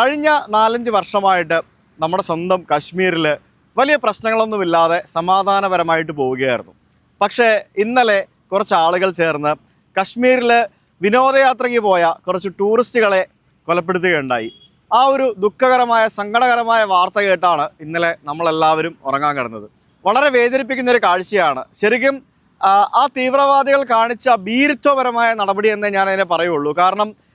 കഴിഞ്ഞ നാലഞ്ച് വർഷമായിട്ട് നമ്മുടെ സ്വന്തം കാശ്മീരിൽ വലിയ പ്രശ്നങ്ങളൊന്നുമില്ലാതെ സമാധാനപരമായിട്ട് പോവുകയായിരുന്നു. പക്ഷേ ഇന്നലെ കുറച്ച് ആളുകൾ ചേർന്ന് കശ്മീരിൽ വിനോദയാത്രയ്ക്ക് പോയ കുറച്ച് ടൂറിസ്റ്റുകളെ കൊലപ്പെടുത്തുകയുണ്ടായി. ആ ഒരു ദുഃഖകരമായ സങ്കടകരമായ വാർത്ത കേട്ടാണ് ഇന്നലെ നമ്മളെല്ലാവരും ഉറങ്ങാൻ കിടന്നത്. വളരെ വേദനിപ്പിക്കുന്ന ഒരു കാഴ്ചയാണ്. ശരിക്കും ആ, തീവ്രവാദികൾ കാണിച്ച ഭീരുത്വപരമായ നടപടി എന്നേ ഞാൻ അതിനെ പറയുള്ളൂ. കാരണം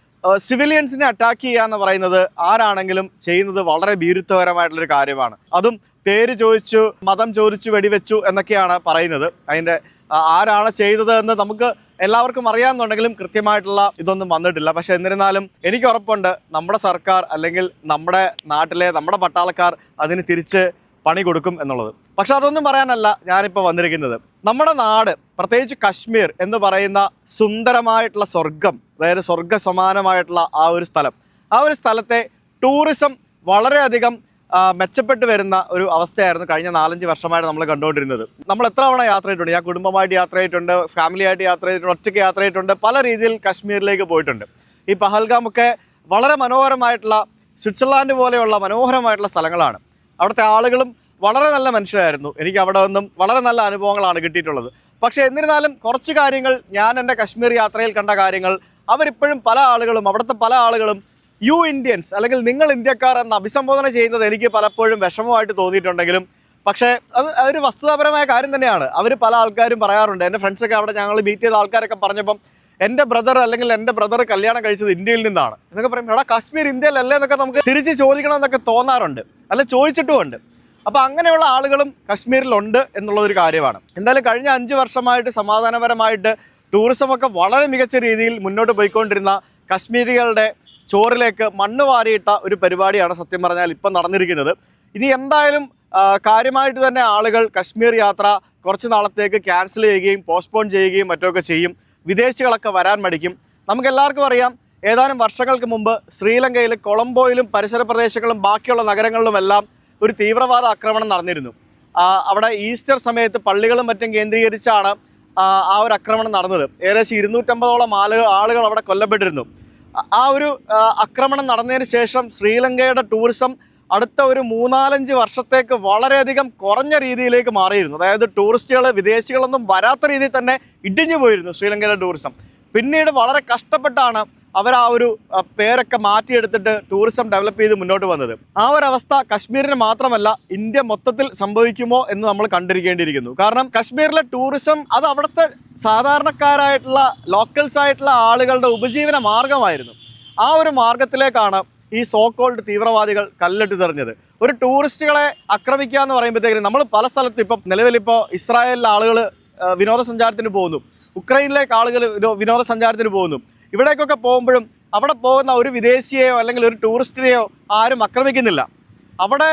സിവിലിയൻസിനെ അറ്റാക്ക് ചെയ്യുക എന്ന് പറയുന്നത് ആരാണെങ്കിലും ചെയ്യുന്നത് വളരെ ഭീരുത്വകരമായിട്ടുള്ളൊരു കാര്യമാണ്. അതും പേര് ചോദിച്ചു മതം ചോദിച്ചു വെടിവെച്ചു എന്നൊക്കെയാണ് പറയുന്നത്. അതിന്റെ ആരാണ് ചെയ്തത് എന്ന് നമുക്ക് എല്ലാവർക്കും അറിയാമെന്നുണ്ടെങ്കിലും കൃത്യമായിട്ടുള്ള ഇതൊന്നും വന്നിട്ടില്ല. പക്ഷെ എന്നിരുന്നാലും എനിക്ക് ഉറപ്പുണ്ട് നമ്മുടെ സർക്കാർ അല്ലെങ്കിൽ നമ്മുടെ നാട്ടിലെ നമ്മുടെ പട്ടാളക്കാർ അതിന് തിരിച്ച് പണി കൊടുക്കും എന്നുള്ളത്. പക്ഷെ അതൊന്നും പറയാനല്ല ഞാനിപ്പോൾ വന്നിരിക്കുന്നത്. നമ്മുടെ നാട് പ്രത്യേകിച്ച് കശ്മീർ എന്ന് പറയുന്ന സുന്ദരമായിട്ടുള്ള സ്വർഗം അതായത് സ്വർഗ സമാനമായിട്ടുള്ള ആ ഒരു സ്ഥലം. ആ ഒരു സ്ഥലത്തെ ടൂറിസം വളരെയധികം മെച്ചപ്പെട്ട് വരുന്ന ഒരു അവസ്ഥയായിരുന്നു കഴിഞ്ഞ നാലഞ്ച് വർഷമായിട്ട് നമ്മൾ കണ്ടുകൊണ്ടിരുന്നത്. നമ്മൾ എത്ര തവണ യാത്ര ചെയ്തിട്ടുണ്ട്? ഞാൻ കുടുംബമായിട്ട് യാത്ര ചെയ്തിട്ടുണ്ട് ഫാമിലി ആയിട്ട് യാത്ര ചെയ്തിട്ടുണ്ട് ഒറ്റയ്ക്ക് യാത്ര ചെയ്തിട്ടുണ്ട് പല രീതിയിൽ കശ്മീരിലേക്ക് പോയിട്ടുണ്ട്. ഈ പഹൽഗാമൊക്കെ വളരെ മനോഹരമായിട്ടുള്ള സ്വിറ്റ്സർലാൻഡ് പോലെയുള്ള മനോഹരമായിട്ടുള്ള സ്ഥലങ്ങളാണ്. അവിടുത്തെ ആളുകളും വളരെ നല്ല മനുഷ്യരായിരുന്നു. എനിക്ക് അവിടെ നിന്നും വളരെ നല്ല അനുഭവങ്ങളാണ് കിട്ടിയിട്ടുള്ളത്. പക്ഷേ എന്നിരുന്നാലും കുറച്ച് കാര്യങ്ങൾ ഞാൻ എന്റെ കശ്മീർ യാത്രയിൽ കണ്ട കാര്യങ്ങൾ അവരിപ്പോഴും പല ആളുകളും അവിടുത്തെ പല ആളുകളും യു ഇന്ത്യൻസ് അല്ലെങ്കിൽ നിങ്ങൾ ഇന്ത്യക്കാർ എന്ന് അഭിസംബോധന ചെയ്യുന്നത് എനിക്ക് പലപ്പോഴും വിഷമമായിട്ട് തോന്നിയിട്ടുണ്ടെങ്കിലും പക്ഷേ അത് അതൊരു വസ്തുതാപരമായ കാര്യം തന്നെയാണ്. അവർ പല ആൾക്കാരും പറയാറുണ്ട്. എന്റെ ഫ്രണ്ട്സൊക്കെ അവിടെ ഞങ്ങൾ മീറ്റ് ചെയ്ത ആൾക്കാരൊക്കെ പറഞ്ഞപ്പം എന്റെ ബ്രദർ അല്ലെങ്കിൽ എന്റെ ബ്രദർ കല്യാണം കഴിച്ചത് ഇന്ത്യയിൽ നിന്നാണ്. എന്നൊക്കെ പറയുമ്പോൾ എടാ കാശ്മീർ ഇന്ത്യയിലല്ലേ എന്നൊക്കെ നമുക്ക് തിരിച്ച് ചോദിക്കണം എന്നൊക്കെ തോന്നാറുണ്ട്. അല്ല ചോദിച്ചിട്ടുമുണ്ട്. അപ്പോൾ അങ്ങനെയുള്ള ആളുകളും കശ്മീരിലുണ്ട് എന്നുള്ളൊരു കാര്യമാണ്. എന്തായാലും കഴിഞ്ഞ അഞ്ച് വർഷമായിട്ട് സമാധാനപരമായിട്ട് ടൂറിസം ഒക്കെ വളരെ മികച്ച രീതിയിൽ മുന്നോട്ട് പോയിക്കൊണ്ടിരുന്ന കശ്മീരികളുടെ ചോറിലേക്ക് മണ്ണ് വാരിയിട്ട ഒരു പരിപാടിയാണ് സത്യം പറഞ്ഞാൽ ഇപ്പം നടന്നിരിക്കുന്നത്. ഇനി എന്തായാലും കാര്യമായിട്ട് തന്നെ ആളുകൾ കശ്മീർ യാത്ര കുറച്ച് നാളത്തേക്ക് ക്യാൻസൽ ചെയ്യുകയും പോസ്റ്റ്പോൺ ചെയ്യുകയും മറ്റൊക്കെ ചെയ്യും. വിദേശികളൊക്കെ വരാൻ മടിക്കും. നമുക്ക് എല്ലാവർക്കും അറിയാം ഏതാനും വർഷങ്ങൾക്ക് മുമ്പ് ശ്രീലങ്കയിൽ കൊളംബോയിലും പരിസര പ്രദേശങ്ങളും ബാക്കിയുള്ള നഗരങ്ങളിലുമെല്ലാം ഒരു തീവ്രവാദ ആക്രമണം നടന്നിരുന്നു. അവിടെ ഈസ്റ്റർ സമയത്ത് പള്ളികളും മറ്റും കേന്ദ്രീകരിച്ചാണ് ആ, ഒരു ആക്രമണം നടന്നത്. ഏകദേശം ഇരുന്നൂറ്റമ്പതോളം ആളുകൾ ആളുകൾ അവിടെ കൊല്ലപ്പെട്ടിരുന്നു. ആ ഒരു ആക്രമണം നടന്നതിന് ശേഷം ശ്രീലങ്കയുടെ ടൂറിസം അടുത്ത ഒരു മൂന്നാലഞ്ച് വർഷത്തേക്ക് വളരെയധികം കുറഞ്ഞ രീതിയിലേക്ക് മാറിയിരുന്നു. അതായത് ടൂറിസ്റ്റുകൾ വിദേശികളൊന്നും വരാത്ത രീതിയിൽ തന്നെ ഇടിഞ്ഞു പോയിരുന്നു ശ്രീലങ്കയുടെ ടൂറിസം. പിന്നീട് വളരെ കഷ്ടപ്പെട്ടാണ് അവർ ആ ഒരു പേരൊക്കെ മാറ്റിയെടുത്തിട്ട് ടൂറിസം ഡെവലപ്പ് ചെയ്ത് മുന്നോട്ട് വന്നത്. ആ ഒരു അവസ്ഥ കശ്മീരിന് മാത്രമല്ല ഇന്ത്യ മൊത്തത്തിൽ സംഭവിക്കുമോ എന്ന് നമ്മൾ കണ്ടിരിക്കേണ്ടിയിരിക്കുന്നു. കാരണം കശ്മീരിലെ ടൂറിസം അത് അവിടുത്തെ സാധാരണക്കാരായിട്ടുള്ള ലോക്കൽസ് ആയിട്ടുള്ള ആളുകളുടെ ഉപജീവന മാർഗമായിരുന്നു. ആ ഒരു മാർഗത്തിലേക്കാണ് ഈ സോ കോൾഡ് തീവ്രവാദികൾ കല്ലിട്ട് തെറിഞ്ഞത്. ഒരു ടൂറിസ്റ്റുകളെ ആക്രമിക്കുക എന്ന് പറയുമ്പോഴത്തേക്കും നമ്മൾ പല സ്ഥലത്തും ഇപ്പം നിലവിലിപ്പോൾ ഇസ്രായേലിലെ ആളുകൾ വിനോദസഞ്ചാരത്തിന് പോകുന്നു. ഉക്രൈനിലേക്ക് ആളുകൾ വിനോ- വിനോദസഞ്ചാരത്തിന് പോകുന്നു. ഇവിടേക്കൊക്കെ പോകുമ്പോഴും അവിടെ പോകുന്ന ഒരു വിദേശിയെയോ അല്ലെങ്കിൽ ഒരു ടൂറിസ്റ്റിനെയോ ആരും ആക്രമിക്കുന്നില്ല. അവിടെ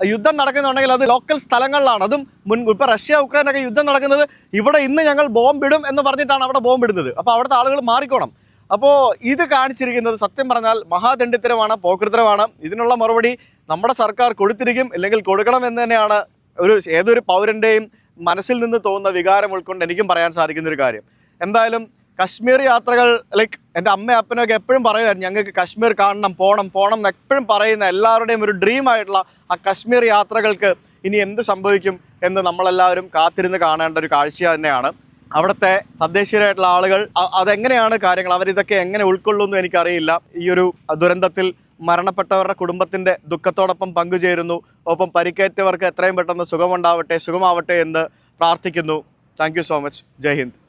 യുദ്ധം നടക്കുന്നുണ്ടെങ്കിൽ അത് ലോക്കൽ സ്ഥലങ്ങളിലാണ്. അതും മുൻ ഇപ്പോൾ റഷ്യ ഉക്രൈനൊക്കെ യുദ്ധം നടക്കുന്നത് ഇവിടെ ഇന്ന് ഞങ്ങൾ ബോംബിടും എന്ന് പറഞ്ഞിട്ടാണ് അവിടെ ബോംബിടുന്നത് അപ്പോൾ അവിടുത്തെ ആളുകൾ മാറിക്കോണം. അപ്പോൾ ഇത് കാണിച്ചിരിക്കുന്നത് സത്യം പറഞ്ഞാൽ മഹാദണ്ഡിത്തരമാണ് പോക്കൃത്തരമാണ് ഇതിനുള്ള മറുപടി നമ്മുടെ സർക്കാർ കൊടുത്തിരിക്കും അല്ലെങ്കിൽ കൊടുക്കണം എന്ന് തന്നെയാണ് ഒരു ഏതൊരു പൗരന്റെയും മനസ്സിൽ നിന്ന് തോന്നുന്ന വികാരം ഉൾക്കൊണ്ട് എനിക്കും പറയാൻ സാധിക്കുന്ന ഒരു കാര്യം. എന്തായാലും കശ്മീർ യാത്രകൾ ലൈക്ക് എന്റെ അമ്മ അപ്പനൊക്കെ എപ്പോഴും പറയുമായിരുന്നു ഞങ്ങൾക്ക് കശ്മീർ കാണണം പോകണം പോകണം എന്ന് എപ്പോഴും പറയുന്ന എല്ലാവരുടെയും ഒരു ഡ്രീം ആയിട്ടുള്ള ആ കശ്മീർ യാത്രകൾക്ക് ഇനി എന്ത് സംഭവിക്കും എന്ന് നമ്മളെല്ലാവരും കാത്തിരുന്ന് കാണേണ്ട ഒരു കാഴ്ച തന്നെയാണ്. അവിടുത്തെ തദ്ദേശീയരായിട്ടുള്ള ആളുകൾ അതെങ്ങനെയാണ് കാര്യങ്ങൾ? അവരിതൊക്കെ എങ്ങനെ ഉൾക്കൊള്ളുമെന്ന് എനിക്കറിയില്ല. ഈ ഒരു ദുരന്തത്തിൽ മരണപ്പെട്ടവരുടെ കുടുംബത്തിന്റെ ദുഃഖത്തോടൊപ്പം പങ്കുചേരുന്നു. ഒപ്പം പരിക്കേറ്റവർക്ക് എത്രയും പെട്ടെന്ന് സുഖമുണ്ടാവട്ടെ സുഖമാവട്ടെ എന്ന് പ്രാർത്ഥിക്കുന്നു. Thank so much Jai Hind.